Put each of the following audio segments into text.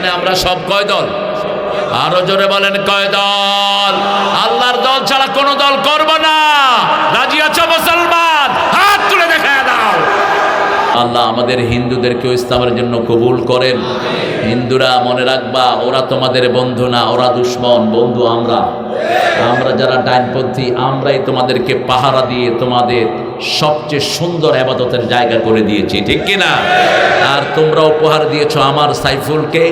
এখানে আমরা সব কয় দল? আরও জোরে বলেন, কয় দল? আল্লাহর দল ছাড়া কোনো দল করব না। রাজি আছো মুসলমান? হাত তুলে দেখা দাও। আল্লাহ আমাদের হিন্দুদেরকেও ইসলামের জন্য কবুল করেন। হিন্দুরা মনে রাখবা, ওরা তোমাদের বন্ধু না, ওরা দুশ্মন, বন্ধু আমরা। আমরা যারা ডাইনপন্থী আমরাই তোমাদেরকে পাহারা দিয়ে তোমাদের সবচেয়ে সুন্দর আবাদতের জায়গা করে দিয়েছি, ঠিক কিনা? আর তোমরা উপহার দিয়েছ আমার সাইফুলকে।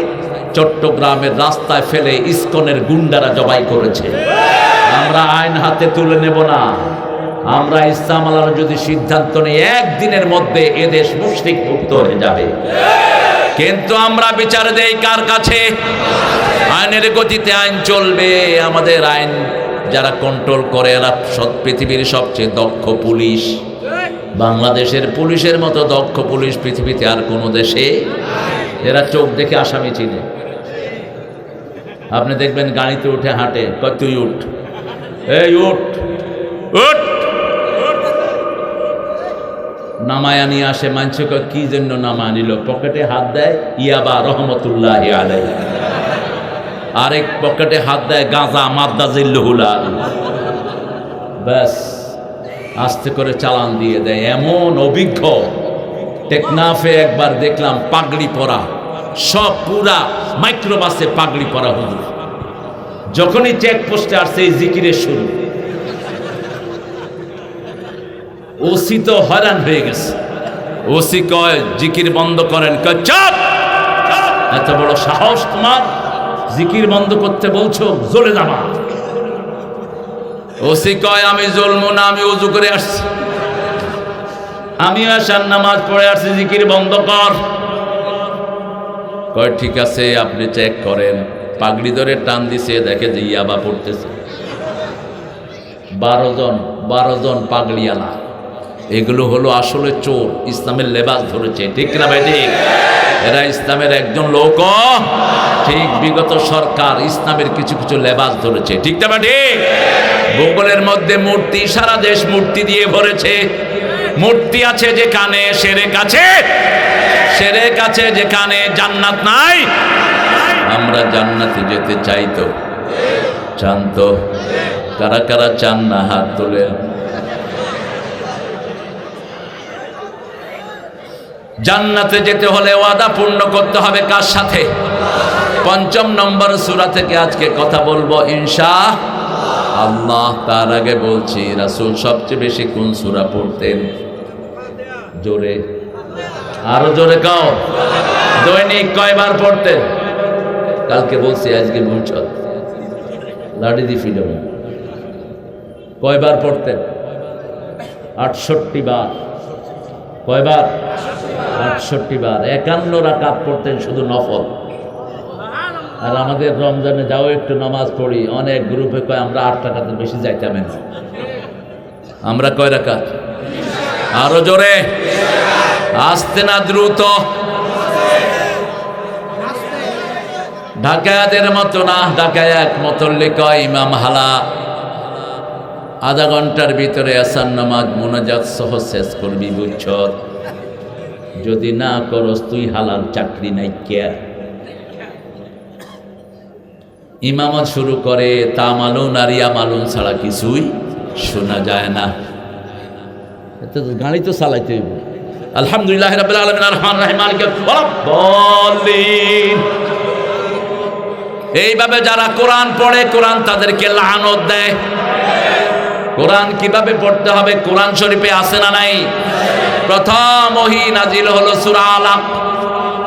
চট্টগ্রামের রাস্তায় ফেলে ইস্কনের গুন্ডারা জবাই করেছে। আমরা আইন হাতে তুলে নেব না। আমরা ইসলাম আল্লাহর যদি সিদ্ধান্ত নেই, একদিনের মধ্যে এদেশ মুশরিক মুক্ত হয়ে যাবে। কিন্তু আমরা বিচার দেই কার কাছে? আইনের গতিতে আইন চলবে। আমাদের আইন যারা কন্ট্রোল করে, এরা পৃথিবীর সবচেয়ে দক্ষ পুলিশ। বাংলাদেশের পুলিশের মতো দক্ষ পুলিশ পৃথিবীতে আর কোনো দেশে? এরা চোখ দেখে আসামি চিনে। আপনি দেখবেন গাড়িতে উঠে হাঁটে, কয়, তুই উঠ। এই, উঠ। উঠ! নামায়া নিয়ে আসে, মানছে কি জন্য নামা নিল? পকেটে হাত দেয়, ইয়াবা রহমতুল্লাহ আলাই আরেক পকেটে হাত দেয়, গাঁজা মাদ্দা জিল্লুহুলা ব্যাস, আস্তে করে চালান দিয়ে দেয়। এমন অভিজ্ঞ, টেকনাফে একবার দেখলাম পাগড়ি পরা। সব পুরা মাইক্রোবাসে পাগড়ি পরা হুজুর। যখনই চেকপোস্টে আসছে এই জিকিরের শুরু ওসি তো হয়রান হয়ে গেছে। ওসি কয়, জিকির বন্ধ করেন চাপ! এত বড় সাহস তোমার? জিকির বন্ধ করতে বলছো জোরে যাবা। ওসি কয়, আমি জলমু না, আমি উজু করে আসছি। আমি আসার নামাজ পড়ে আসছি, জিকির বন্ধ কর। কয়, ঠিক আছে, আপনি চেক করেন। পাগড়ি ধরে টান দিছে, দেখে যে ইয়াবা পড়তেছে। বারো জন বারো জন পাগড়িয়ালা এগুলো হলো আসলে চোর, ইসলামের লেবাস ধরেছে। ঠিক না ভাই, ঠিক? এরা ইসলামের একজন লোক। ঠিক বিগত সরকার ইসলামের কিছু কিছু লেবাস ধরেছে। ঠিক না ভাই, ঠিক? ভূগোলের মধ্যে মূর্তি, সারা দেশ মূর্তি দিয়ে ভরেছে। মূর্তি আছে যে কানে সেরে কাছে সেরে কাছে যেখানে জান্নাত নাই, আমরা জান্নাতে যেতে চাই তো। চান তো? কারা কারা চান না হাত তোলে? জান্নাতে যেতে হলে ওয়াদা পূর্ণ করতে হবে কার সাথে? পঞ্চম নম্বর সুরা থেকে আজকে কথা বলব ইনশা আল্লাহ। তার আগে বলছি, রাসুল সবচেয়ে বেশি কোন সুরা পড়তেন? জোরে। আরও জোরে কাও দৈনিক কয়বার পড়তেন কালকে বলছি, আজকে বলছ লাড়ি দি ফিডম কয়বার পড়তেন আটষট্টি বার। কয়বার? আটষট্টি বার। একান্ন রাকাত পড়তেন শুধু নফল। আর আমাদের রমজানে যাও, একটু নামাজ পড়ি। অনেক গ্রুপে কয়, আমরা আট টাকাতে বেশি যাইতাম আমরা কয় রাকাত? আরও জোরে। আসতে না দ্রুত। ঢাকায়াদের মতো না, ঢাকায়াত মতল্লি কয় ইমাম হালা। আধা ঘণ্টার ভিতরে আসান নামাজ মোনাজাত সহ শেষ করবি, বুঝছ? যদি না করস, তুই হালাল চাকরি নাই কে? ইমামত শুরু করে, তা মালুন আর ইয়া মালুন ছাড়া কিছুই শোনা যায় না। গাড়ি তো চালাইতে হইব। আলহামদুলিল্লাহ রাব্বিল আলামিন আর রহমান বলিন এইভাবে যারা কোরআন পড়ে, কোরআন তাদেরকে লানত দেয়। কোরআন কীভাবে পড়তে হবে, কোরআন শরীফে আছে না নাই? প্রথম ওহি নাজিল হলো সূরা আলাক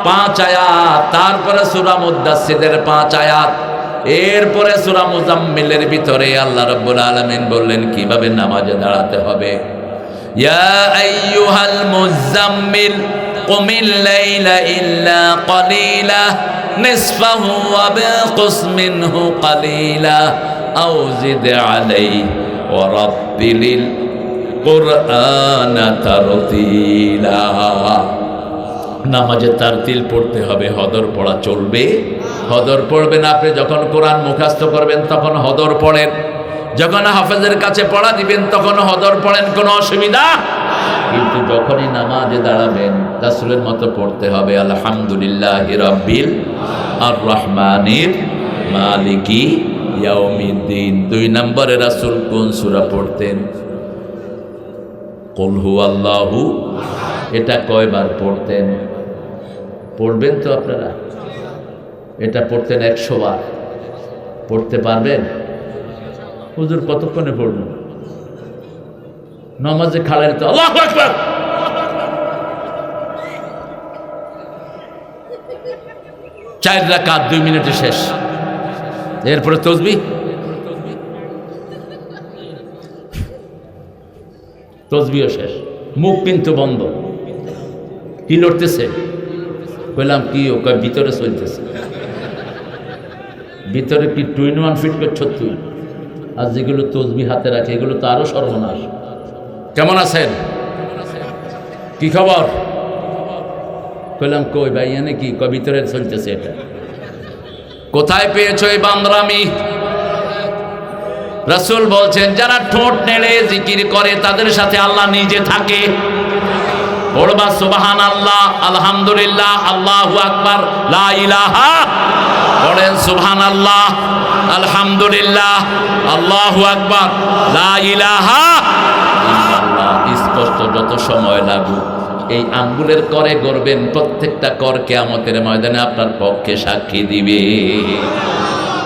পাঁচ আয়াত। তারপরে সূরা মুদাসসিরের পাঁচ আয়াত। এরপরে সূরা মুজাম্মিলের ভিতরে আল্লাহ রাব্বুল আলামিন বললেন, কীভাবে নামাজে দাঁড়াতে হবে? ইয়া আইয়ুহাল মুজাম্মিল কুমিল লাইলা ইল্লা قليلا نصفه وبقص منه قليلا أو زد عليه ورتل القرآن ترتيلا নামাজে তারতিল পড়তে হবে হদর পড়া চলবে হদর পড়বেন আপনি যখন কোরআন মুখাস্ত করবেন তখন হদর পড়েন যখন হাফেজের কাছে পড়া দিবেন, তখন হদর পড়েন, কোনো অসুবিধা? কিন্তু যখনই নামাজে দাঁড়াবেন রাসুলের মতো পড়তে হবে, আলহামদুলিল্লাহ রব্বিল আর রহমানির মালিকি ইয়াউমিদ্দিন। দুই নম্বরে রাসুল কোন সুরা পড়তেন? কলহু আল্লাহু এটা কয়বার পড়তেন? পড়বেন তো আপনারা? এটা পড়তেন একশো বার। পড়তে পারবেন? হুজুর কতক্ষণে পড়বেন নামাজে খাড়াই তো আল্লাহ চার রাকাত, দুই মিনিটে শেষ। এরপরে তসবি? তসবিও শেষ। মুখ কিন্তু বন্ধ। কি লড়তেছে বললাম কি, ও কয় ভিতরে চলতেছে। ভিতরে কি টুইন ওয়ান ফিট করছ তুই আর যেগুলো তসবি হাতে রাখে, এগুলো তো আরও সর্বনাশ। কেমন আছেন? কি খবর? কইলাম, কই ভাই, এনে কি কয় ভিতরে চলতেছে এটা? কোথায় পেয়েছ এই বান্দরামি? রসুল বলছেন, যারা ঠোঁট নেড়ে জিকির করে, তাদের সাথে আল্লাহ নিজে থাকে। সুবাহান আল্লাহ আলহামদুলিল্লাহ, আল্লাহু আকবার, লা ইলাহা পড়েন সুহান আল্লাহ আলহামদুলিল্লাহ, আল্লাহ আকবর ইলাহা স্পষ্ট যত সময় লাগুক, এই আঙ্গুলের করে গড়বেন প্রত্যেকটা কর কেয়ামতের ময়দানে আপনার পক্ষে সাক্ষী দিবে।